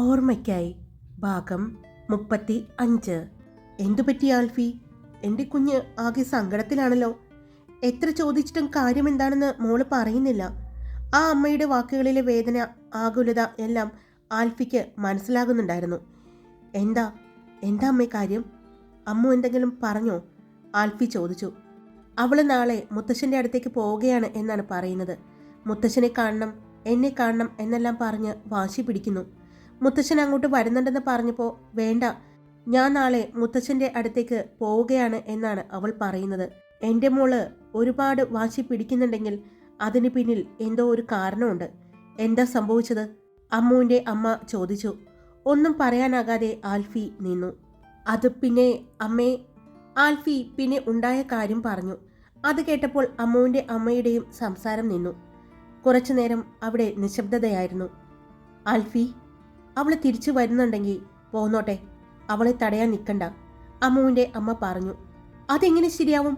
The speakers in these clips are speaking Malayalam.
ഓർമ്മയ്ക്കായി ഭാഗം മുപ്പത്തി അഞ്ച്. എന്തു പറ്റി ആൽഫി? എന്റെ കുഞ്ഞ് ആകെ സങ്കടത്തിലാണല്ലോ. എത്ര ചോദിച്ചിട്ടും കാര്യം എന്താണെന്ന് മോൾ പറയുന്നില്ല. ആ അമ്മയുടെ വാക്കുകളിലെ വേദന ആകുലത എല്ലാം ആൽഫിക്ക് മനസ്സിലാകുന്നുണ്ടായിരുന്നു. എന്താ? എന്താ അമ്മേ കാര്യം? അമ്മ എന്തെങ്കിലും പറഞ്ഞോ? ആൽഫി ചോദിച്ചു. അവൾ നാളെ മുത്തശ്ശന്റെ അടുത്തേക്ക് പോവുകയാണ് എന്നാണ് പറയുന്നത്. മുത്തശ്ശനെ കാണണം എന്നെ കാണണം എന്നെല്ലാം പറഞ്ഞ് വാശി പിടിക്കുന്നു. മുത്തശ്ശൻ അങ്ങോട്ട് വരുന്നുണ്ടെന്ന് പറഞ്ഞപ്പോൾ വേണ്ട ഞാൻ നാളെ മുത്തച്ഛന്റെ അടുത്തേക്ക് പോവുകയാണ് എന്നാണ് അവൾ പറയുന്നത്. എന്റെ മോൾ ഒരുപാട് വാശി പിടിക്കുന്നുണ്ടെങ്കിൽ അതിന് പിന്നിൽ എന്തോ ഒരു കാരണമുണ്ട്. എന്താ സംഭവിച്ചത്? അമ്മുവിന്റെ അമ്മ ചോദിച്ചു. ഒന്നും പറയാനാകാതെ ആൽഫി നിന്നു. അത് പിന്നെ അമ്മേ ആൽഫി പിന്നെ ഉണ്ടായ കാര്യം പറഞ്ഞു. അത് കേട്ടപ്പോൾ അമ്മുവിന്റെ അമ്മയുടെയും സംസാരം നിന്നു. കുറച്ചു നേരം അവിടെ നിശബ്ദതയായിരുന്നു. ആൽഫി അവൾ തിരിച്ചു വരുന്നുണ്ടെങ്കിൽ പോന്നോട്ടെ. അവളെ തടയാൻ നിൽക്കണ്ട അമ്മുവിന്റെ അമ്മ പറഞ്ഞു. അതെങ്ങനെ ശരിയാവും?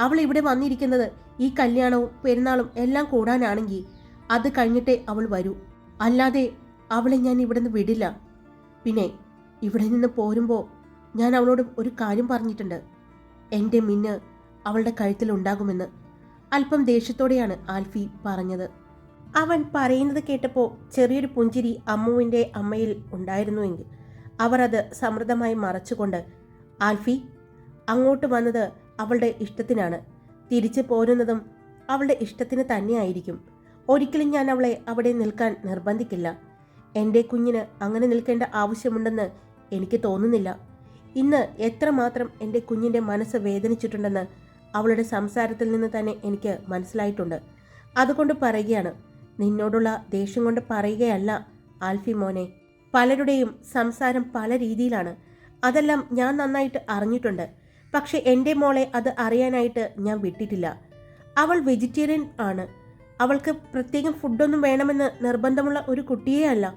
അവൾ ഇവിടെ വന്നിരിക്കുന്നത് ഈ കല്യാണവും പെരുന്നാളും എല്ലാം കൂടാനാണെങ്കിൽ അത് കഴിഞ്ഞിട്ടേ അവൾ വരൂ. അല്ലാതെ അവളെ ഞാൻ ഇവിടെ നിന്ന് വിടില്ല. പിന്നെ ഇവിടെ നിന്ന് പോരുമ്പോൾ ഞാൻ അവളോട് ഒരു കാര്യം പറഞ്ഞിട്ടുണ്ട്. എന്റെ മിന്ന് അവളുടെ കഴുത്തിൽ ഉണ്ടാകുമെന്ന് അല്പം ദേഷ്യത്തോടെയാണ് ആൽഫി പറഞ്ഞത്. അവൻ പറയുന്നത് കേട്ടപ്പോൾ ചെറിയൊരു പുഞ്ചിരി അമ്മുവിന്റെ അമ്മയിൽ ഉണ്ടായിരുന്നുവെങ്കിൽ അവർ അത് സമൃദ്ധമായി മറച്ചുകൊണ്ട് ആൽഫി അങ്ങോട്ട് വന്നത് അവളുടെ ഇഷ്ടത്തിനാണ്. തിരിച്ചു പോരുന്നതും അവളുടെ ഇഷ്ടത്തിന് തന്നെയായിരിക്കും. ഒരിക്കലും ഞാൻ അവളെ അവിടെ നിൽക്കാൻ നിർബന്ധിക്കില്ല. എന്റെ കുഞ്ഞിന് അങ്ങനെ നിൽക്കേണ്ട ആവശ്യമുണ്ടെന്ന് എനിക്ക് തോന്നുന്നില്ല. ഇന്ന് എത്രമാത്രം എന്റെ കുഞ്ഞിന്റെ മനസ്സ് വേദനിച്ചിട്ടുണ്ടെന്ന് അവളുടെ സംസാരത്തിൽ നിന്ന് തന്നെ എനിക്ക് മനസ്സിലായിട്ടുണ്ട്. അതുകൊണ്ട് പറയുകയാണ് നിന്നോടുള്ള ദേഷ്യം കൊണ്ട് പറയുകയല്ല ആൽഫി മോനെ. പലരുടെയും സംസാരം പല രീതിയിലാണ്. അതെല്ലാം ഞാൻ നന്നായിട്ട് അറിഞ്ഞിട്ടുണ്ട്. പക്ഷെ എന്റെ മോളെ അത് അറിയാനായിട്ട് ഞാൻ വിട്ടിട്ടില്ല. അവൾ വെജിറ്റേറിയൻ ആണ്. അവൾക്ക് പ്രത്യേകം ഫുഡൊന്നും വേണമെന്ന് നിർബന്ധമുള്ള ഒരു കുട്ടിയേ അല്ല.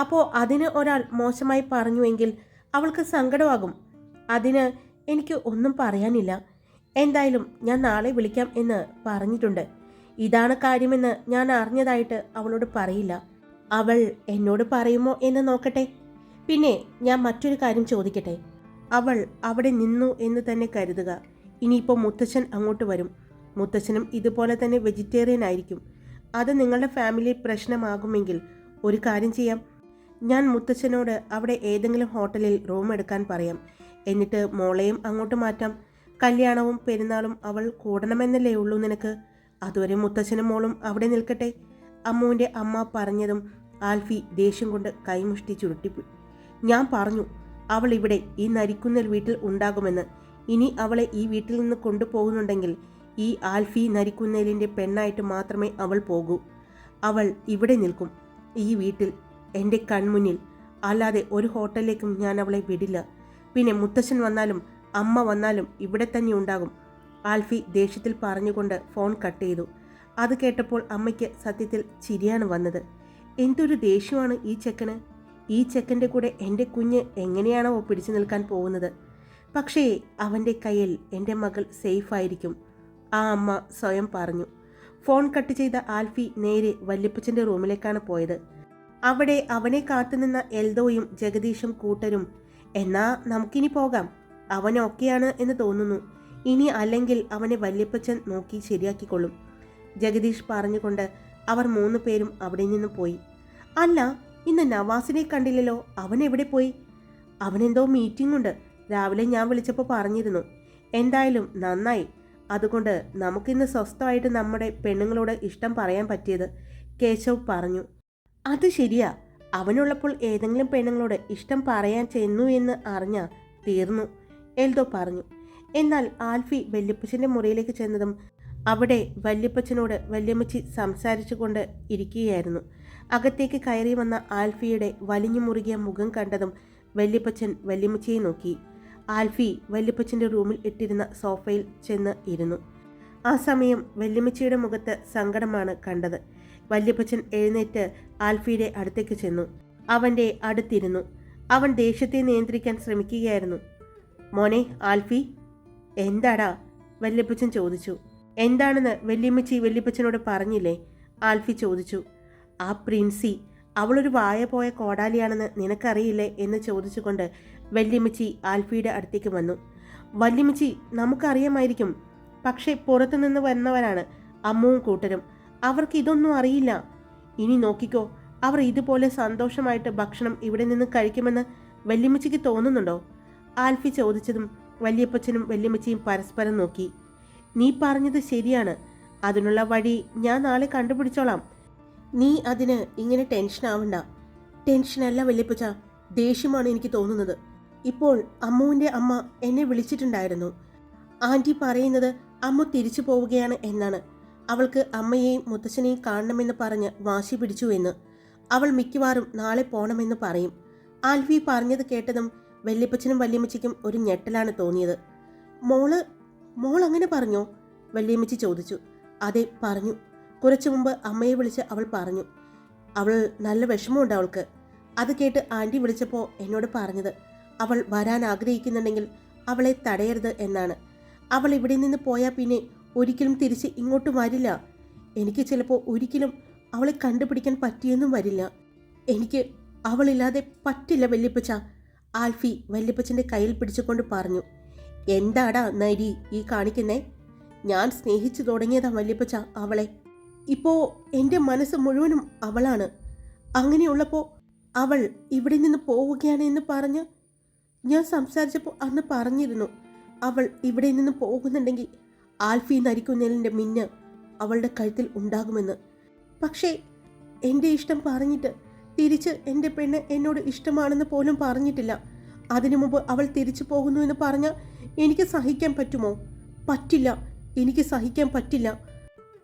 അപ്പോൾ അതിന് ഒരാൾ മോശമായി പറഞ്ഞുവെങ്കിൽ അവൾക്ക് സങ്കടമാകും. അതിന് എനിക്ക് ഒന്നും പറയാനില്ല. എന്തായാലും ഞാൻ നാളെ വിളിക്കാം എന്ന് പറഞ്ഞിട്ടുണ്ട്. ഇതാണ് കാര്യമെന്ന് ഞാൻ അറിഞ്ഞതായിട്ട് അവളോട് പറയില്ല. അവൾ എന്നോട് പറയുമോ എന്ന് നോക്കട്ടെ. പിന്നെ ഞാൻ മറ്റൊരു കാര്യം ചോദിക്കട്ടെ. അവൾ അവിടെ നിന്നു എന്ന് തന്നെ കരുതുക. ഇനിയിപ്പോൾ മുത്തച്ഛൻ അങ്ങോട്ട് വരും. മുത്തച്ഛനും ഇതുപോലെ തന്നെ വെജിറ്റേറിയൻ ആയിരിക്കും. അത് നിങ്ങളുടെ ഫാമിലി പ്രശ്നമാകുമെങ്കിൽ ഒരു കാര്യം ചെയ്യാം. ഞാൻ മുത്തച്ഛനോട് അവിടെ ഏതെങ്കിലും ഹോട്ടലിൽ റൂം എടുക്കാൻ പറയാം. എന്നിട്ട് മോളെയും അങ്ങോട്ട് മാറ്റാം. കല്യാണവും പെരുന്നാളും അവൾ കൂടണമെന്നല്ലേ ഉള്ളൂ നിനക്ക്? അതുവരെ മുത്തച്ഛനും മോളും അവിടെ നിൽക്കട്ടെ. അമ്മുവിന്റെ അമ്മ പറഞ്ഞതും ആൽഫി ദേഷ്യം കൊണ്ട് കൈമുഷ്ടി ചുരുട്ടിപ്പോയി ഞാൻ പറഞ്ഞു അവൾ ഇവിടെ ഈ നരിക്കുന്നൽ വീട്ടിൽ ഉണ്ടാകുമെന്ന്. ഇനി അവളെ ഈ വീട്ടിൽ നിന്ന് കൊണ്ടുപോകുന്നുണ്ടെങ്കിൽ ഈ ആൽഫി നരിക്കുന്നേലിന്റെ പെണ്ണായിട്ട് മാത്രമേ അവൾ പോകൂ. അവൾ ഇവിടെ നിൽക്കും. ഈ വീട്ടിൽ എന്റെ കൺമുന്നിൽ. അല്ലാതെ ഒരു ഹോട്ടലിലേക്കും ഞാൻ അവളെ വിടില്ല. പിന്നെ മുത്തശ്ശൻ വന്നാലും അമ്മ വന്നാലും ഇവിടെ തന്നെ ഉണ്ടാകും. ആൽഫി ദേഷ്യത്തിൽ പറഞ്ഞുകൊണ്ട് ഫോൺ കട്ട് ചെയ്തു. അത് കേട്ടപ്പോൾ അമ്മയ്ക്ക് സത്യത്തിൽ ചിരിയാണ് വന്നത്. എന്തൊരു ദേഷ്യമാണ് ഈ ചെക്കന്? ഈ ചെക്കന്റെ കൂടെ എന്റെ കുഞ്ഞ് എങ്ങനെയാണോ പിടിച്ചു നിൽക്കാൻ പോകുന്നത്? പക്ഷേ അവന്റെ കയ്യിൽ എന്റെ മകൾ സേഫ് ആയിരിക്കും ആ അമ്മ സ്വയം പറഞ്ഞു. ഫോൺ കട്ട് ചെയ്ത ആൽഫി നേരെ വല്യപ്പച്ചന്റെ റൂമിലേക്കാണ് പോയത്. അവിടെ അവനെ കാത്തുനിന്ന എൽദോയും ജഗദീഷും കൂട്ടരും എന്നാ നമുക്കിനി പോകാം. അവൻ ഓക്കെയാണ് എന്ന് തോന്നുന്നു. ഇനി അല്ലെങ്കിൽ അവനെ വല്യപ്പച്ചൻ നോക്കി ശരിയാക്കിക്കൊള്ളും. ജഗദീഷ് പറഞ്ഞുകൊണ്ട് അവർ മൂന്ന് പേരും അവിടെ നിന്ന് പോയി. അല്ല ഇന്ന് നവാസിനെ കണ്ടില്ലല്ലോ. അവൻ എവിടെ പോയി? അവനെന്തോ മീറ്റിംഗ് ഉണ്ട്. രാവിലെ ഞാൻ വിളിച്ചപ്പോൾ പറഞ്ഞിരുന്നു. എന്തായാലും നന്നായി. അതുകൊണ്ട് നമുക്കിന്ന് സ്വസ്ഥമായിട്ട് നമ്മുടെ പെണ്ണുങ്ങളോട് ഇഷ്ടം പറയാൻ പറ്റിയത് കേശവ് പറഞ്ഞു. അത് ശരിയാ. അവനുള്ളപ്പോൾ ഏതെങ്കിലും പെണ്ണുങ്ങളോട് ഇഷ്ടം പറയാൻ ചെന്നു എന്ന് അറിഞ്ഞാൽ തീർന്നു എൽദോ പറഞ്ഞു. എന്നാൽ ആൽഫി വല്യപ്പച്ചന്റെ മുറിയിലേക്ക് ചെന്നതും അവിടെ വല്യപ്പച്ചനോട് വല്യമ്മച്ചി സംസാരിച്ചു കൊണ്ട് ഇരിക്കുകയായിരുന്നു. അകത്തേക്ക് കയറി വന്ന ആൽഫിയുടെ വലിഞ്ഞു മുറുകിയ മുഖം കണ്ടതും വല്യപ്പച്ചൻ വല്യമ്മച്ചിയെ നോക്കി. ആൽഫി വല്യപ്പച്ചന്റെ റൂമിൽ ഇട്ടിരുന്ന സോഫയിൽ ചെന്ന് ഇരുന്നു. ആ സമയം വല്യമ്മച്ചിയുടെ മുഖത്ത് സങ്കടമാണ് കണ്ടത്. വല്യപ്പച്ചൻ എഴുന്നേറ്റ് ആൽഫിയുടെ അടുത്തേക്ക് ചെന്നു. അവന്റെ അടുത്തിരുന്നു. അവൻ ദേഷ്യത്തെ നിയന്ത്രിക്കാൻ ശ്രമിക്കുകയായിരുന്നു. മോനെ ആൽഫി എന്താടാ? വല്യപ്പച്ചൻ ചോദിച്ചു. എന്താണെന്ന് വല്യമ്മച്ചി വല്യപ്പച്ചനോട് പറഞ്ഞില്ലേ? ആൽഫി ചോദിച്ചു. ആ പ്രിൻസി അവളൊരു വായ പോയ കോടാലിയാണെന്ന് നിനക്കറിയില്ലേ എന്ന് ചോദിച്ചുകൊണ്ട് വല്യമ്മച്ചി ആൽഫിയുടെ അടുത്തേക്ക് വന്നു. വല്യമ്മച്ചി നമുക്കറിയാമായിരിക്കും. പക്ഷേ പുറത്തുനിന്ന് വന്നവരാണ് അമ്മവും കൂട്ടരും. അവർക്ക് ഇതൊന്നും അറിയില്ല. ഇനി നോക്കിക്കോ അവർ ഇതുപോലെ സന്തോഷമായിട്ട് ഭക്ഷണം ഇവിടെ നിന്ന് കഴിക്കുമെന്ന് വല്യമ്മച്ചിക്ക് തോന്നുന്നുണ്ടോ? ആൽഫി ചോദിച്ചതും വല്യപ്പച്ചനും വല്യമ്മച്ചിയും പരസ്പരം നോക്കി. നീ പറഞ്ഞത് ശരിയാണ്. അതിനുള്ള വഴി ഞാൻ നാളെ കണ്ടുപിടിച്ചോളാം. നീ അതിന് ഇങ്ങനെ ടെൻഷൻ ആവണ്ട. ടെൻഷനല്ല വല്യപ്പച്ച. ദേഷ്യമാണ് എനിക്ക് തോന്നുന്നത്. ഇപ്പോൾ അമ്മുവിന്റെ അമ്മ എന്നെ വിളിച്ചിട്ടുണ്ടായിരുന്നു. ആന്റി പറയുന്നത് അമ്മ തിരിച്ചു പോവുകയാണ് എന്നാണ്. അവൾക്ക് അമ്മയെയും മുത്തച്ഛനെയും കാണണമെന്ന് പറഞ്ഞ് വാശി പിടിച്ചു എന്ന്. അവൾ മിക്കവാറും നാളെ പോണമെന്ന് പറയും. ആൽവി പറഞ്ഞത് കേട്ടതും വല്യപ്പച്ചനും വല്യമ്മച്ചിക്കും ഒരു ഞെട്ടലാണ് തോന്നിയത്. മോൾ മോൾ അങ്ങനെ പറഞ്ഞോ? വല്യമ്മച്ചി ചോദിച്ചു. അതെ പറഞ്ഞു. കുറച്ചു മുമ്പ് അമ്മയെ വിളിച്ച് അവൾ പറഞ്ഞു. അവൾ നല്ല വിഷമമുണ്ട് അവൾക്ക്. അത് കേട്ട് ആന്റി വിളിച്ചപ്പോൾ എന്നോട് പറഞ്ഞത് അവൾ വരാൻ ആഗ്രഹിക്കുന്നുണ്ടെങ്കിൽ അവളെ തടയരുത് എന്നാണ്. അവൾ ഇവിടെ നിന്ന് പോയാൽ പിന്നെ ഒരിക്കലും തിരിച്ച് ഇങ്ങോട്ട് വരില്ല. എനിക്ക് ചിലപ്പോൾ ഒരിക്കലും അവളെ കണ്ടുപിടിക്കാൻ പറ്റിയെന്നും വരില്ല. എനിക്ക് അവളില്ലാതെ പറ്റില്ല വല്യപ്പച്ച. ആൽഫി വല്യപ്പച്ചന്റെ കയ്യിൽ പിടിച്ചുകൊണ്ട് പറഞ്ഞു എന്താടാ നരി ഈ കാണിക്കുന്നേ? ഞാൻ സ്നേഹിച്ചു തുടങ്ങിയതാ വല്യപ്പച്ച അവളെ. ഇപ്പോൾ എന്റെ മനസ്സ് മുഴുവനും അവളാണ്. അങ്ങനെയുള്ളപ്പോൾ അവൾ ഇവിടെ നിന്ന് പോവുകയാണ് എന്ന് പറഞ്ഞ് ഞാൻ സംസാരിച്ചപ്പോൾ അന്ന് പറഞ്ഞിരുന്നു അവൾ ഇവിടെ നിന്ന് പോകുന്നുണ്ടെങ്കിൽ ആൽഫി നരിക്കുന്നേലിന്റെ മിന്ന് അവളുടെ കഴുത്തിൽ ഉണ്ടാകുമെന്ന്. പക്ഷേ എന്റെ ഇഷ്ടം പറഞ്ഞിട്ട് തിരിച്ച് എന്റെ പെണ്ണ് എന്നോട് ഇഷ്ടമാണെന്ന് പോലും പറഞ്ഞിട്ടില്ല. അതിനു മുമ്പ് അവൾ തിരിച്ചു പോകുന്നു എന്ന് പറഞ്ഞാൽ എനിക്ക് സഹിക്കാൻ പറ്റുമോ? പറ്റില്ല. എനിക്ക് സഹിക്കാൻ പറ്റില്ല.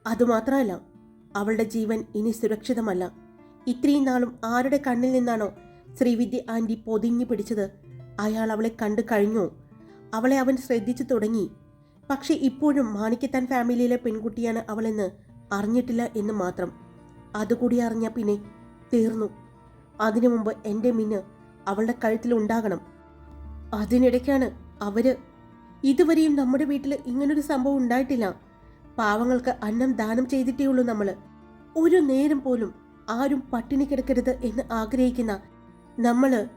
അതുമാത്രമല്ല അവളുടെ ജീവൻ ഇനി സുരക്ഷിതമല്ല. ഇത്രയും നാളും ആരുടെ കണ്ണിൽ നിന്നാണോ ശ്രീവിദ്യ ആന്റി പൊതിഞ്ഞു പിടിച്ചത്? അയാൾ അവളെ കണ്ടു കഴിഞ്ഞു. അവളെ അവൻ ശ്രദ്ധിച്ചു തുടങ്ങി. പക്ഷെ ഇപ്പോഴും മാണിക്കത്താൻ ഫാമിലിയിലെ പെൺകുട്ടിയാണ് അവളെന്ന് അറിഞ്ഞിട്ടില്ല എന്ന് മാത്രം. അതുകൂടി അറിഞ്ഞ പിന്നെ തീർന്നു. അതിനു മുമ്പ് എന്റെ മിന്ന് അവളുടെ കഴുത്തിൽ ഉണ്ടാകണം. അതിനിടയ്ക്കാണ് അവർ ഇതുവരെയും നമ്മുടെ വീട്ടിൽ ഇങ്ങനൊരു സംഭവം ഉണ്ടായിട്ടില്ല. പാവങ്ങൾക്ക് അന്നം ദാനം ചെയ്തിട്ടേ ഉള്ളൂ നമ്മൾ ഒരു നേരം പോലും ആരും പട്ടിണി കിടക്കരുത് എന്ന് ആഗ്രഹിക്കുന്ന നമ്മൾ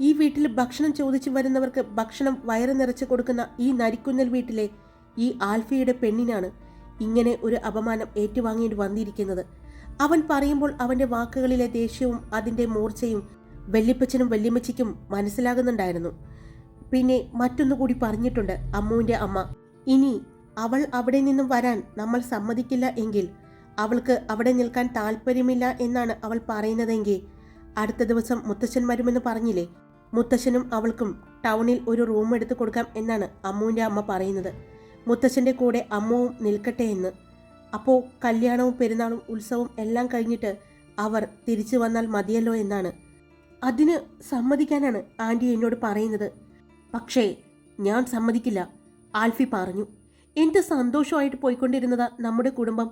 ഈ വീട്ടിൽ ഭക്ഷണം ചോദിച്ചു വരുന്നവർക്ക് ഭക്ഷണം വയറ് നിറച്ച് കൊടുക്കുന്ന ഈ നരിക്കുന്നൽ വീട്ടിലെ ഈ ആൽഫിയുടെ പെണ്ണിനാണ് ഇങ്ങനെ ഒരു അപമാനം ഏറ്റുവാങ്ങേണ്ടി വന്നിരിക്കുന്നത്. അവൻ പറയുമ്പോൾ അവന്റെ വാക്കുകളിലെ ദേഷ്യവും അതിന്റെ മൂർച്ചയും വല്യപ്പച്ചനും വല്യമ്മച്ചിക്കും മനസ്സിലാകുന്നുണ്ടായിരുന്നു. പിന്നെ മറ്റൊന്നുകൂടി പറഞ്ഞിട്ടുണ്ട് അമ്മുവിന്റെ അമ്മ. ഇനി അവൾ അവിടെ നിന്നും വരാൻ നമ്മൾ സമ്മതിക്കില്ല എങ്കിൽ അവൾക്ക് അവിടെ നിൽക്കാൻ താല്പര്യമില്ല എന്നാണ് അവൾ പറയുന്നതെങ്കിൽ അടുത്ത ദിവസം മുത്തശ്ശൻ വരുമെന്ന് പറഞ്ഞില്ലേ? മുത്തശ്ശനും അവൾക്കും ടൗണിൽ ഒരു റൂം എടുത്തു കൊടുക്കാം എന്നാണ് അമ്മുവിന്റെ അമ്മ പറയുന്നത്. മുത്തശ്ശന്റെ കൂടെ അമ്മുവും നിൽക്കട്ടെ എന്ന്. അപ്പോൾ കല്യാണവും പെരുന്നാളും ഉത്സവവും എല്ലാം കഴിഞ്ഞിട്ട് അവർ തിരിച്ചു വന്നാൽ മതിയല്ലോ എന്നാണ്. അതിന് സമ്മതിക്കാനാണ് ആന്റി എന്നോട് പറയുന്നത്. പക്ഷേ ഞാൻ സമ്മതിക്കില്ല. ആൽഫി പറഞ്ഞു എന്ത് സന്തോഷമായിട്ട് പോയിക്കൊണ്ടിരുന്നതാ നമ്മുടെ കുടുംബം.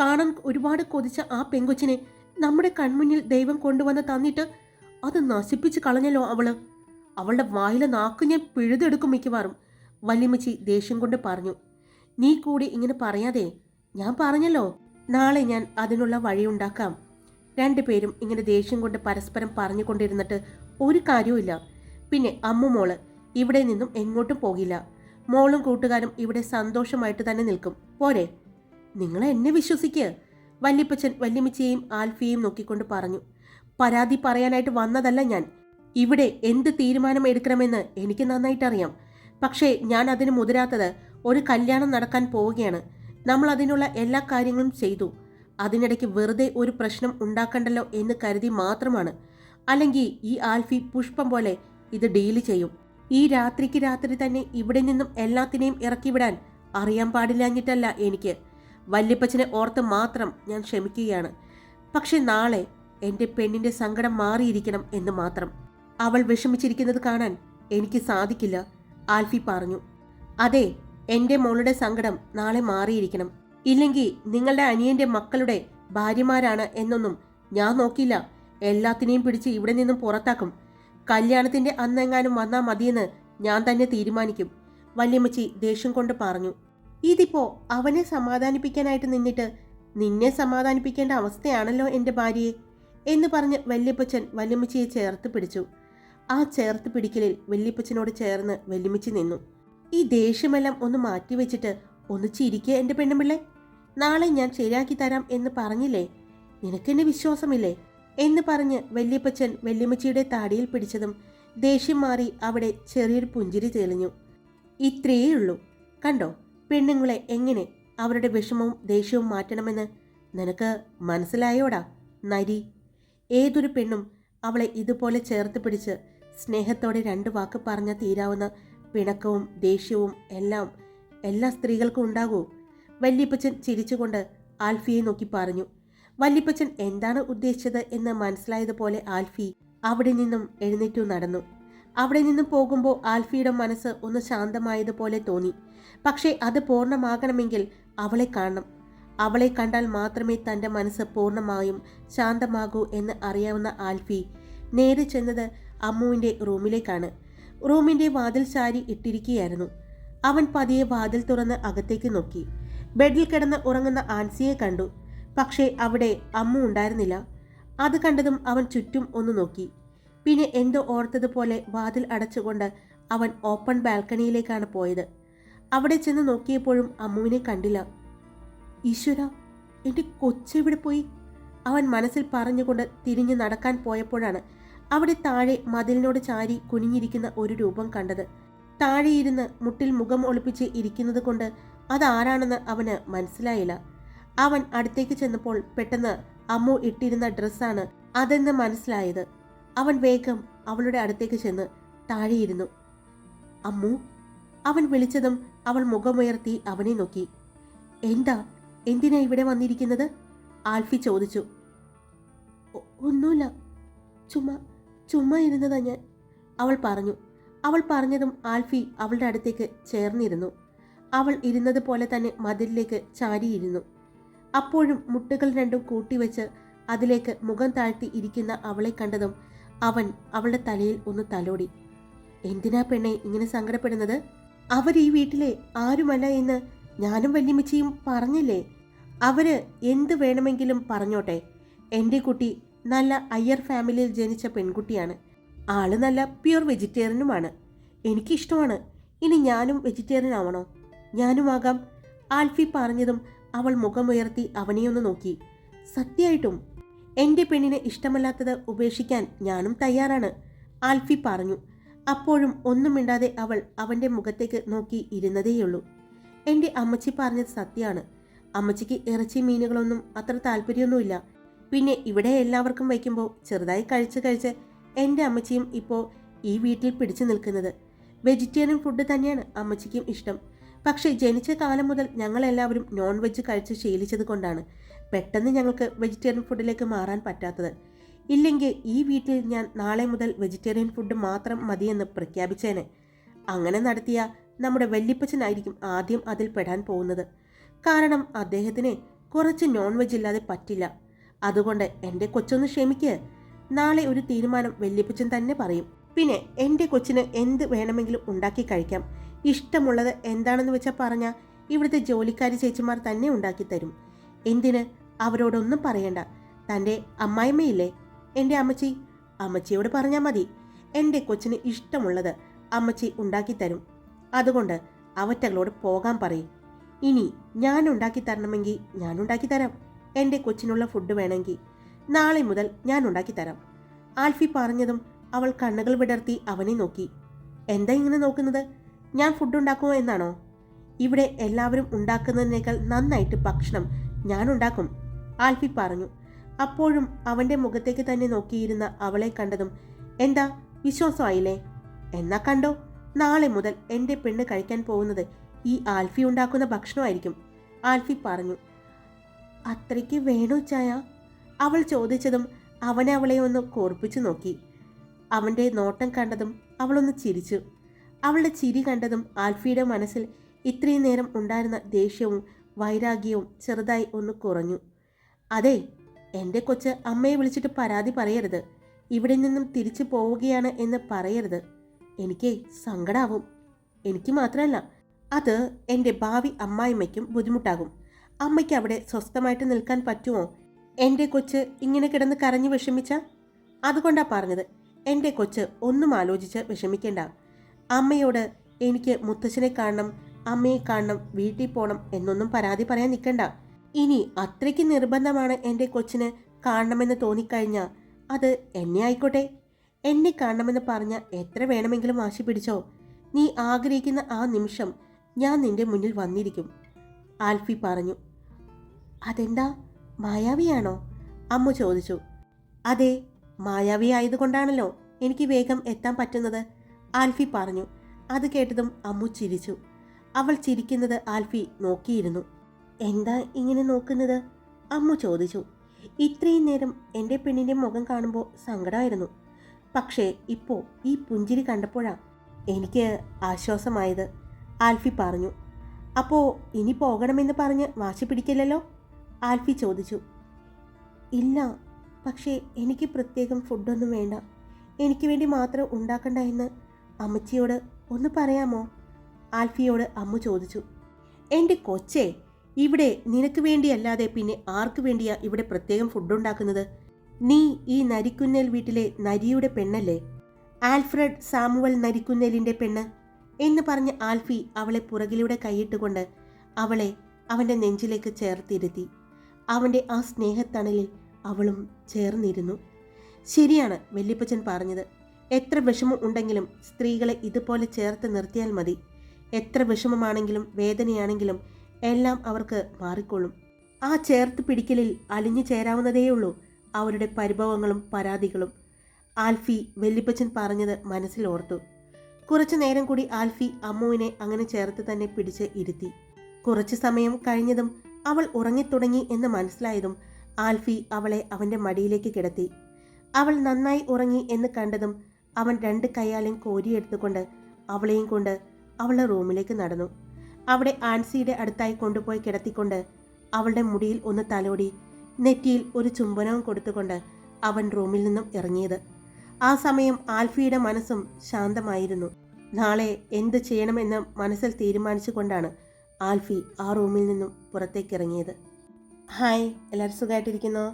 കാണാൻ ഒരുപാട് കൊതിച്ച ആ പെങ്കൊച്ചിനെ നമ്മുടെ കൺമുന്നിൽ ദൈവം കൊണ്ടുവന്ന് തന്നിട്ട് അത് നശിപ്പിച്ച് കളഞ്ഞല്ലോ അവൾ. അവളുടെ വായിലെ നാക്ക് ഞാൻ പിഴുതെടുക്കും മിക്കവാറും വല്യമ്മച്ചി ദേഷ്യം കൊണ്ട് പറഞ്ഞു. നീ കൂടി ഇങ്ങനെ പറയാതെ ഞാൻ പറഞ്ഞല്ലോ നാളെ ഞാൻ അതിനുള്ള വഴിയുണ്ടാക്കാം രണ്ടുപേരും ഇങ്ങനെ ദേഷ്യം കൊണ്ട് പരസ്പരം പറഞ്ഞുകൊണ്ടിരുന്നിട്ട് ഒരു കാര്യവുമില്ല. പിന്നെ അമ്മു മോൾ ഇവിടെ നിന്നും എങ്ങോട്ടും പോകില്ല. മോളും കൂട്ടുകാരും ഇവിടെ സന്തോഷമായിട്ട് തന്നെ നിൽക്കും. പോരെ? നിങ്ങൾ എന്നെ വിശ്വസിക്കുക വല്യപ്പച്ചൻ വല്യമ്മച്ചയെയും ആൽഫിയെയും നോക്കിക്കൊണ്ട് പറഞ്ഞു. പരാതി പറയാനായിട്ട് വന്നതല്ല ഞാൻ. ഇവിടെ എന്ത് തീരുമാനം എടുക്കണമെന്ന് എനിക്ക് നന്നായിട്ടറിയാം. പക്ഷേ ഞാൻ അതിന് മുതിരാത്തത് ഒരു കല്യാണം നടക്കാൻ പോവുകയാണ്. നമ്മൾ അതിനുള്ള എല്ലാ കാര്യങ്ങളും ചെയ്തു. അതിനിടയ്ക്ക് വെറുതെ ഒരു പ്രശ്നം ഉണ്ടാക്കണ്ടല്ലോ എന്ന് കരുതി മാത്രമാണ്. അല്ലെങ്കിൽ ഈ ആൽഫി പുഷ്പം പോലെ ഇത് ഡീൽ ചെയ്യും. ഈ രാത്രിക്ക് രാത്രി തന്നെ ഇവിടെ നിന്നും എല്ലാത്തിനെയും ഇറക്കിവിടാൻ അറിയാൻ പാടില്ലാഞ്ഞിട്ടല്ല എനിക്ക്. വല്യപ്പച്ചനെ ഓർത്ത് മാത്രം ഞാൻ ക്ഷമിക്കുകയാണ്. പക്ഷെ നാളെ എന്റെ പെണ്ണിന്റെ സങ്കടം മാറിയിരിക്കണം എന്ന് മാത്രം. അവൾ വിഷമിച്ചിരിക്കുന്നത് കാണാൻ എനിക്ക് സാധിക്കില്ല ആൽഫി പറഞ്ഞു. അതെ എന്റെ മോളുടെ സങ്കടം നാളെ മാറിയിരിക്കണം. ഇല്ലെങ്കിൽ നിങ്ങളുടെ അനിയന്റെ മക്കളുടെ ഭാര്യമാരാണ് എന്നൊന്നും ഞാൻ നോക്കില്ല എല്ലാത്തിനെയും പിടിച്ച് ഇവിടെ നിന്നും പുറത്താക്കും. കല്യാണത്തിന്റെ അന്നെങ്ങാനും വന്നാൽ മതിയെന്ന് ഞാൻ തന്നെ തീരുമാനിക്കും. വല്യമ്മച്ചി ദേഷ്യം കൊണ്ട് പറഞ്ഞു. ഇതിപ്പോ അവനെ സമാധാനിപ്പിക്കാനായിട്ട് നിന്നിട്ട് നിന്നെ സമാധാനിപ്പിക്കേണ്ട അവസ്ഥയാണല്ലോ എന്റെ ഭാര്യയെ എന്ന് പറഞ്ഞ് വല്യപ്പച്ചൻ വല്യമ്മച്ചിയെ ചേർത്ത് പിടിച്ചു. ആ ചേർത്ത് പിടിക്കലിൽ വല്യപ്പച്ചനോട് ചേർന്ന് വല്യമ്മച്ചി നിന്നു. ഈ ദേഷ്യമെല്ലാം ഒന്ന് മാറ്റി വെച്ചിട്ട് ഒന്ന് ചിരിക്കുക എന്റെ പെണ്ണുമിള്ളെ നാളെ ഞാൻ ശരിയാക്കി തരാം എന്ന് പറഞ്ഞില്ലേ? നിനക്കെന്നെ വിശ്വാസമില്ലേ? എന്ന് പറഞ്ഞ് വല്യപ്പച്ചൻ വല്യമ്മച്ചിയുടെ താടിയിൽ പിടിച്ചതും ദേഷ്യം മാറി അവിടെ ചെറിയൊരു പുഞ്ചിരി തെളിഞ്ഞു. ഇത്രയേ ഉള്ളൂ. കണ്ടോ? പെണ്ണുങ്ങളെ എങ്ങനെ അവരുടെ വിഷമവും ദേഷ്യവും മാറ്റണമെന്ന് നിനക്ക് മനസ്സിലായോടാ നരി? ഏതൊരു പെണ്ണും അവളെ ഇതുപോലെ ചേർത്ത് പിടിച്ച് സ്നേഹത്തോടെ രണ്ട് വാക്ക് പറഞ്ഞാൽ തീരാവുന്ന പിണക്കവും ദേഷ്യവും എല്ലാം എല്ലാ സ്ത്രീകൾക്കും ഉണ്ടാകൂ. വല്യപ്പച്ചൻ ചിരിച്ചുകൊണ്ട് ആൽഫിയെ നോക്കി പറഞ്ഞു. വല്യപ്പച്ചൻ എന്താണ് ഉദ്ദേശിച്ചത് എന്ന് മനസ്സിലായതുപോലെ ആൽഫി അവിടെ നിന്നും എഴുന്നേറ്റു നടന്നു. അവിടെ നിന്നും പോകുമ്പോൾ ആൽഫിയുടെ മനസ്സ് ഒന്ന് ശാന്തമായതുപോലെ തോന്നി. പക്ഷേ അത് പൂർണമാകണമെങ്കിൽ അവളെ കാണണം. അവളെ കണ്ടാൽ മാത്രമേ തന്റെ മനസ്സ് പൂർണമായും ശാന്തമാകൂ എന്ന് അറിയാവുന്ന ആൽഫി നേരെ ചെന്നത് അമ്മുവിന്റെ റൂമിലേക്കാണ്. റൂമിന്റെ വാതിൽ ചാരി ഇട്ടിരിക്കുകയായിരുന്നു അവൻ പതിയെ വാതിൽ തുറന്ന് അകത്തേക്ക് നോക്കി. ബെഡിൽ കിടന്ന് ഉറങ്ങുന്ന ആൻസിയെ കണ്ടു. പക്ഷേ അവിടെ അമ്മ ഉണ്ടായിരുന്നില്ല. അത് കണ്ടതും അവൻ ചുറ്റും ഒന്ന് നോക്കി. പിന്നെ എന്തോ ഓർത്തതുപോലെ വാതിൽ അടച്ചുകൊണ്ട് അവൻ ഓപ്പൺ ബാൽക്കണിയിലേക്കാണ് പോയത്. അവിടെ ചെന്ന് നോക്കിയപ്പോഴും അമ്മുവിനെ കണ്ടില്ല. ഈശ്വര എന്റെ കൊച്ചെവിടെ പോയി? അവൻ മനസ്സിൽ പറഞ്ഞുകൊണ്ട് തിരിഞ്ഞു നടക്കാൻ പോയപ്പോഴാണ് അവിടെ താഴെ മതിലിനോട് ചാരി കുനിഞ്ഞിരിക്കുന്ന ഒരു രൂപം കണ്ടത്. താഴെയിരുന്ന് മുട്ടിൽ മുഖം ഒളിപ്പിച്ച് ഇരിക്കുന്നത് കൊണ്ട് അതാരാണെന്ന് അവന് മനസ്സിലായില്ല. അവൻ അടുത്തേക്ക് ചെന്നപ്പോൾ പെട്ടെന്ന് അമ്മു ഇട്ടിരുന്ന ഡ്രസ്സാണ് അതെന്ന് മനസ്സിലായത്. അവൻ വേഗം അവളുടെ അടുത്തേക്ക് ചെന്ന് താഴെയിരുന്നു. അമ്മു അവൻ വിളിച്ചതും അവൾ മുഖമുയർത്തി അവനെ നോക്കി. എന്താ? എന്തിനാ ഇവിടെ വന്നിരിക്കുന്നത്? ആൽഫി ചോദിച്ചു. ഒന്നുമില്ല. ചുമ്മാ ചുമ്മാ ഇരുന്നതാ ഞാൻ. അവൾ പറഞ്ഞു. അവൾ പറഞ്ഞതും ആൽഫി അവളുടെ അടുത്തേക്ക് ചേർന്നിരുന്നു. അവൾ ഇരുന്നത് പോലെ തന്നെ മതിലിലേക്ക് ചാരിയിരുന്നു. അപ്പോഴും മുട്ടുകൾ രണ്ടും കൂട്ടിവെച്ച് അതിലേക്ക് മുഖം താഴ്ത്തി ഇരിക്കുന്ന അവളെ കണ്ടതും അവൻ അവളുടെ തലയിൽ ഒന്ന് തലോടി. എന്തിനാ പെണ്ണെ ഇങ്ങനെ സങ്കടപ്പെടുന്നത്? അവർ ഈ വീട്ടിലെ ആരുമല്ല എന്ന് ഞാനും വല്യമ്മച്ചിയും പറഞ്ഞില്ലേ? അവർ എന്ത് വേണമെങ്കിലും പറഞ്ഞോട്ടെ. എന്റെ കുട്ടി നല്ല അയ്യർ ഫാമിലിയിൽ ജനിച്ച പെൺകുട്ടിയാണ്. ആൾ നല്ല പ്യുർ വെജിറ്റേറിയനുമാണ്. എനിക്കിഷ്ടമാണ്. ഇനി ഞാനും വെജിറ്റേറിയൻ ആവണോ ഞാനും ആകാം ആൽഫി പറഞ്ഞതും അവൾ മുഖമുയർത്തി അവനെയൊന്ന് നോക്കി. സത്യമായിട്ടും എന്റെ പെണ്ണിനെ ഇഷ്ടമല്ലാത്തത് ഉപേക്ഷിക്കാൻ ഞാനും തയ്യാറാണ് ആൽഫി പറഞ്ഞു. അപ്പോഴും ഒന്നും മിണ്ടാതെ അവൾ അവന്റെ മുഖത്തേക്ക് നോക്കി ഇരുന്നതേയുള്ളൂ. എന്റെ അമ്മച്ചി പറഞ്ഞത് സത്യമാണ്. അമ്മച്ചിക്ക് ഇറച്ചി മീനുകളൊന്നും അത്ര താല്പര്യമൊന്നുമില്ല. പിന്നെ ഇവിടെ എല്ലാവർക്കും വയ്ക്കുമ്പോൾ ചെറുതായി കഴിച്ച് കഴിച്ച് എന്റെ അമ്മച്ചിയും ഇപ്പോൾ ഈ വീട്ടിൽ പിടിച്ചു നിൽക്കുന്നത്. വെജിറ്റേറിയൻ ഫുഡ് തന്നെയാണ് അമ്മച്ചിക്കും ഇഷ്ടം. പക്ഷേ ജനിച്ച കാലം മുതൽ ഞങ്ങളെല്ലാവരും നോൺ വെജ് കഴിച്ച് ശീലിച്ചത് കൊണ്ടാണ് പെട്ടെന്ന് ഞങ്ങൾക്ക് വെജിറ്റേറിയൻ ഫുഡിലേക്ക് മാറാൻ പറ്റാത്തത്. ഇല്ലെങ്കിൽ ഈ വീട്ടിൽ ഞാൻ നാളെ മുതൽ വെജിറ്റേറിയൻ ഫുഡ് മാത്രം മതിയെന്ന് പ്രഖ്യാപിച്ചേനെ. അങ്ങനെ നടത്തിയ നമ്മുടെ വല്യപ്പച്ചനായിരിക്കും ആദ്യം അതിൽ പെടാൻ പോകുന്നത്. കാരണം അദ്ദേഹത്തിന് കുറച്ച് നോൺ വെജ് ഇല്ലാതെ പറ്റില്ല. അതുകൊണ്ട് എന്റെ കൊച്ചൊന്ന് ക്ഷമിക്ക്. നാളെ ഒരു തീരുമാനം വല്യപ്പച്ചൻ തന്നെ പറയും. പിന്നെ എന്റെ കൊച്ചിന് എന്ത് വേണമെങ്കിലും ഉണ്ടാക്കി കഴിക്കാം. ഇഷ്ടമുള്ളത് എന്താണെന്ന് വെച്ചാൽ പറഞ്ഞാൽ ഇവിടുത്തെ ജോലിക്കാരി ചേച്ചിമാർ തന്നെ ഉണ്ടാക്കി തരും. എന്തിന്? അവരോടൊന്നും പറയണ്ട. തന്റെ അമ്മായിമ്മയില്ലേ എന്റെ അമ്മച്ചി? അമ്മച്ചിയോട് പറഞ്ഞാൽ മതി. എന്റെ കൊച്ചിന് ഇഷ്ടമുള്ളത് അമ്മച്ചി ഉണ്ടാക്കി തരും. അതുകൊണ്ട് അവറ്റകളോട് പോകാൻ പറയും. ഇനി ഞാൻ ഉണ്ടാക്കി തരണമെങ്കിൽ ഞാൻ ഉണ്ടാക്കി തരാം. എന്റെ കൊച്ചിനുള്ള ഫുഡ് വേണമെങ്കിൽ നാളെ മുതൽ ഞാൻ ഉണ്ടാക്കി തരാം. ആൽഫി പറഞ്ഞതും അവൾ കണ്ണുകൾ വിടർത്തി അവനെ നോക്കി. എന്താ ഇങ്ങനെ നോക്കുന്നത്? ഞാൻ ഫുഡ് ഉണ്ടാക്കുമോ എന്നാണോ? ഇവിടെ എല്ലാവരും ഉണ്ടാക്കുന്നതിനേക്കാൾ നന്നായിട്ട് ഭക്ഷണം ഞാൻ ഉണ്ടാക്കും ആൽഫി പറഞ്ഞു. അപ്പോഴും അവന്റെ മുഖത്തേക്ക് തന്നെ നോക്കിയിരുന്ന അവളെ കണ്ടതും എന്താ വിശ്വാസമായില്ലേ? എന്നാ കണ്ടോ നാളെ മുതൽ എന്റെ പെണ്ണ് കഴിക്കാൻ പോകുന്നത് ഈ ആൽഫി ഉണ്ടാക്കുന്ന ഭക്ഷണമായിരിക്കും ആൽഫി പറഞ്ഞു. അത്രയ്ക്ക് വേണോ ചായ? അവൾ ചോദിച്ചതും അവൻ അവളെ ഒന്ന് കോർപ്പിച്ചു നോക്കി. അവന്റെ നോട്ടം കണ്ടതും അവളൊന്ന് ചിരിച്ചു. അവളുടെ ചിരി കണ്ടതും ആൽഫിയുടെ മനസ്സിൽ ഇത്രയും നേരം ഉണ്ടായിരുന്ന ദേഷ്യവും വൈരാഗ്യവും ചെറുതായി ഒന്ന് കുറഞ്ഞു. അതെ എന്റെ കൊച്ച് അമ്മയെ വിളിച്ചിട്ട് പരാതി പറയരുത്. ഇവിടെ നിന്നും തിരിച്ചു പോവുകയാണ് എന്ന് പറയരുത്. എനിക്ക് സങ്കടാവും. എനിക്ക് മാത്രമല്ല അത് എന്റെ ഭാവി അമ്മായിമ്മയ്ക്കും ബുദ്ധിമുട്ടാകും. അമ്മയ്ക്ക് അവിടെ സ്വസ്ഥമായിട്ട് നിൽക്കാൻ പറ്റുമോ? എന്റെ കൊച്ച് ഇങ്ങനെ കിടന്ന് കരഞ്ഞു വിഷമിച്ച? അതുകൊണ്ടാ പറഞ്ഞത്. എന്റെ കൊച്ച് ഒന്നും ആലോചിച്ച് വിഷമിക്കേണ്ട. അമ്മയോട് എനിക്ക് മുത്തശ്ശനെ കാണണം അമ്മയെ കാണണം വീട്ടിൽ പോകണം എന്നൊന്നും പരാതി പറയാൻ നിൽക്കണ്ട. ഇനി അത്രയ്ക്ക് നിർബന്ധമാണ് എന്റെ കൊച്ചിന് കാണണമെന്ന് തോന്നിക്കഴിഞ്ഞാൽ അത് എന്നെ ആയിക്കോട്ടെ. എന്നെ കാണണമെന്ന് പറഞ്ഞ എത്ര വേണമെങ്കിലും വാശി പിടിച്ചോ? നീ ആഗ്രഹിക്കുന്ന ആ നിമിഷം ഞാൻ നിന്റെ മുന്നിൽ വന്നിരിക്കും. ആൽഫി പറഞ്ഞു. അതെന്താ? മായാവിയാണോ? അമ്മ ചോദിച്ചു. അതെ മായാവി ആയതുകൊണ്ടാണല്ലോ എനിക്ക് വേഗം എത്താൻ പറ്റുന്നത് ആൽഫി പറഞ്ഞു. അത് കേട്ടതും അമ്മു ചിരിച്ചു. അവൾ ചിരിക്കുന്നത് ആൽഫി നോക്കിയിരുന്നു. എന്താ ഇങ്ങനെ നോക്കുന്നത്? അമ്മു ചോദിച്ചു. ഇത്രയും നേരം എന്റെ പെണ്ണിന്റെ മുഖം കാണുമ്പോൾ സങ്കടമായിരുന്നു. പക്ഷേ ഇപ്പോൾ ഈ പുഞ്ചിരി കണ്ടപ്പോഴാ എനിക്ക് ആശ്വാസമായത് ആൽഫി പറഞ്ഞു. അപ്പോൾ ഇനി പോകണമെന്ന് പറഞ്ഞ് വാശി പിടിക്കില്ലല്ലോ? ആൽഫി ചോദിച്ചു. ഇല്ല പക്ഷേ എനിക്ക് പ്രത്യേകം ഫുഡൊന്നും വേണ്ട. എനിക്ക് വേണ്ടി മാത്രം ഉണ്ടാക്കണ്ട എന്ന് അമ്മച്ചിയോട് ഒന്ന് പറയാമോ? ആൽഫിയോട് അമ്മു ചോദിച്ചു. എന്റെ കൊച്ചേ ഇവിടെ നിനക്ക് വേണ്ടിയല്ലാതെ പിന്നെ ആർക്ക് വേണ്ടിയാ ഇവിടെ പ്രത്യേകം ഫുഡുണ്ടാക്കുന്നത്? നീ ഈ നരിക്കുന്നേൽ വീട്ടിലെ നരിയുടെ പെണ്ണല്ലേ? ആൽഫ്രഡ് സാമുവൽ നരിക്കുന്നേലിന്റെ പെണ്ണ് എന്ന് പറഞ്ഞ് ആൽഫി അവളെ പുറകിലൂടെ കൈയിട്ടുകൊണ്ട് അവളെ അവന്റെ നെഞ്ചിലേക്ക് ചേർത്തിരുത്തി. അവന്റെ ആ സ്നേഹത്തണലിൽ അവളും ചേർന്നിരുന്നു. ശരിയാണ് വല്യപ്പച്ചൻ പറഞ്ഞത്. എത്ര വിഷമം ഉണ്ടെങ്കിലും സ്ത്രീകളെ ഇതുപോലെ ചേർത്ത് നിർത്തിയാൽ മതി. എത്ര വിഷമമാണെങ്കിലും വേദനയാണെങ്കിലും എല്ലാം അവർക്ക് മാറിക്കൊള്ളും. ആ ചേർത്ത് പിടിക്കലിൽ അലിഞ്ഞു ചേരാവുന്നതേയുള്ളൂ അവരുടെ പരിഭവങ്ങളും പരാതികളും. ആൽഫി വെല്ലിപ്പച്ചൻ പറഞ്ഞത് മനസ്സിൽ ഓർത്തു. കുറച്ചു നേരം കൂടി ആൽഫി അമ്മുവിനെ അങ്ങനെ ചേർത്ത് തന്നെ പിടിച്ച് ഇരുത്തി. കുറച്ചു സമയം കഴിഞ്ഞതും അവൾ ഉറങ്ങിത്തുടങ്ങി എന്ന് മനസ്സിലായതും ആൽഫി അവളെ അവന്റെ മടിയിലേക്ക് കിടത്തി. അവൾ നന്നായി ഉറങ്ങി എന്ന് കണ്ടതും അവൻ രണ്ട് കൈയാലും കോരിയെടുത്തുകൊണ്ട് അവളെയും കൊണ്ട് അവളുടെ റൂമിലേക്ക് നടന്നു. അവിടെ ആൻസിയുടെ അടുത്തായി കൊണ്ടുപോയി കിടത്തിക്കൊണ്ട് അവളുടെ മുടിയിൽ ഒന്ന് തലോടി നെറ്റിയിൽ ഒരു ചുംബനവും കൊടുത്തുകൊണ്ട് അവൻ റൂമിൽ നിന്നും ഇറങ്ങിയത്. ആ സമയം ആൽഫിയുടെ മനസ്സും ശാന്തമായിരുന്നു. നാളെ എന്ത് ചെയ്യണമെന്ന് മനസ്സിൽ തീരുമാനിച്ചുകൊണ്ടാണ് ആൽഫി ആ റൂമിൽ നിന്നും പുറത്തേക്ക് ഇറങ്ങിയത് ഹായ് എല്ലാവരും സുഖമായിട്ടിരിക്കുന്നോ?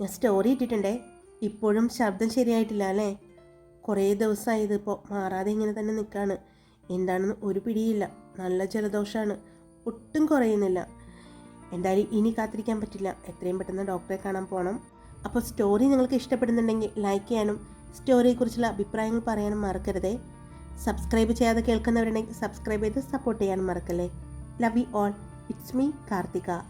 ഞാൻ സ്റ്റോറി ഇട്ടിട്ടുണ്ടേ. ഇപ്പോഴും ശബ്ദം ശരിയായിട്ടില്ല അല്ലേ? കുറേ ദിവസമായി ഇതിപ്പോൾ മാറാതെ ഇങ്ങനെ തന്നെ നിൽക്കുകയാണ് എന്താണെന്ന് ഒരു പിടിയില്ല. നല്ല ജലദോഷമാണ് ഒട്ടും കുറയുന്നില്ല. എന്തായാലും ഇനി കാത്തിരിക്കാൻ പറ്റില്ല. എത്രയും പെട്ടെന്ന് ഡോക്ടറെ കാണാൻ പോകണം അപ്പോൾ സ്റ്റോറി നിങ്ങൾക്ക് ഇഷ്ടപ്പെടുന്നുണ്ടെങ്കിൽ ലൈക്ക് ചെയ്യാനും സ്റ്റോറിയെക്കുറിച്ചുള്ള അഭിപ്രായങ്ങൾ പറയാനും മറക്കരുതേ. സബ്സ്ക്രൈബ് ചെയ്യാതെ കേൾക്കുന്നവരുണ്ടെങ്കിൽ സബ്സ്ക്രൈബ് ചെയ്ത് സപ്പോർട്ട് ചെയ്യാനും മറക്കല്ലേ? Love you all it's me Karthika